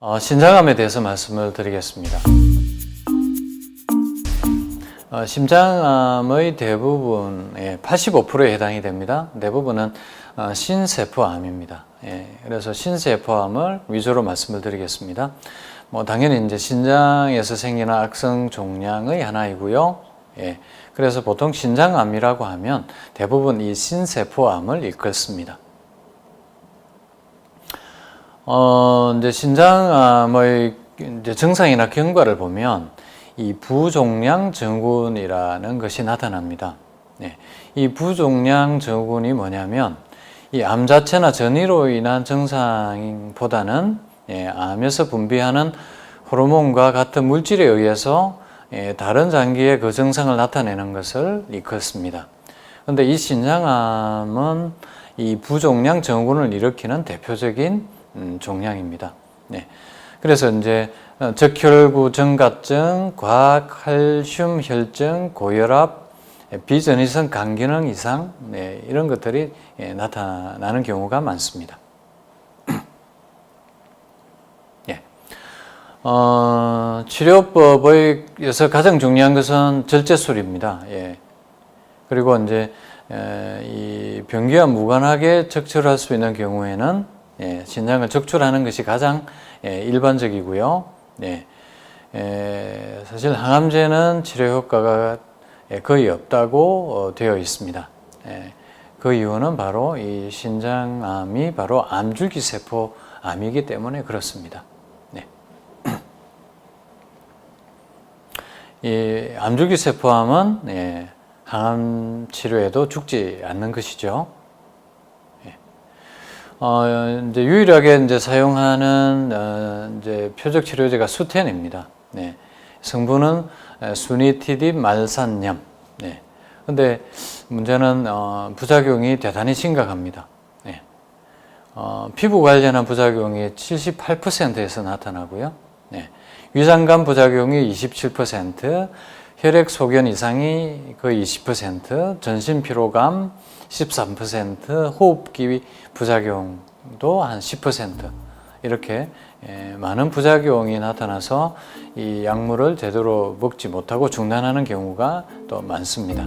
어, 신장암에 대해서 말씀을 드리겠습니다. 어, 심장암의 대부분의 85%에 해당이 됩니다. 대부분은 어, 신세포암입니다. 예, 그래서 신세포암을 위주로 말씀을 드리겠습니다. 뭐 당연히 이제 신장에서 생기는 악성 종양의 하나이고요. 예, 그래서 보통 신장암이라고 하면 대부분 이 신세포암을 일컫습니다. 어, 이제 신장암의 이제 증상이나 경과를 보면 이 부종양 증후군이라는 것이 나타납니다. 네. 이 부종양 증후군이 뭐냐면 이 암 자체나 전이로 인한 증상보다는 예, 암에서 분비하는 호르몬과 같은 물질에 의해서 예, 다른 장기에 그 증상을 나타내는 것을 일컫습니다. 그런데 이 신장암은 이 부종양 증후군을 일으키는 대표적인 음, 종양입니다. 네. 그래서 이제 어, 적혈구 증가증, 과칼슘 혈증, 고혈압, 예, 비전이성 간기능 이상 네, 이런 것들이 예, 나타나는 경우가 많습니다. 예. 어, 치료법에서 가장 중요한 것은 절제술입니다. 예. 그리고 이제 에, 이 병기와 무관하게 적출할 수 있는 경우에는 예, 신장을 적출하는 것이 가장 예, 일반적이고요. 예, 에, 사실 항암제는 치료 효과가 예, 거의 없다고 어, 되어 있습니다. 예, 그 이유는 바로 이 신장암이 바로 암줄기 세포 암이기 때문에 그렇습니다. 네. 이 암줄기 세포암은 예, 항암 치료에도 죽지 않는 것이죠. 예. 어, 이제 유일하게 이제 사용하는 어, 이제 표적 치료제가 수텐입니다. 네. 성분은 에, 수니티딘 말산염. 네. 근데 문제는 어, 부작용이 대단히 심각합니다. 네. 어, 피부 관련한 부작용이 78%에서 나타나고요. 네. 위장관 부작용이 27%, 혈액 소견 이상이 거의 20%, 전신 피로감 13%, 호흡기 부작용도 한 10% 이렇게 예, 많은 부작용이 나타나서 이 약물을 제대로 먹지 못하고 중단하는 경우가 또 많습니다.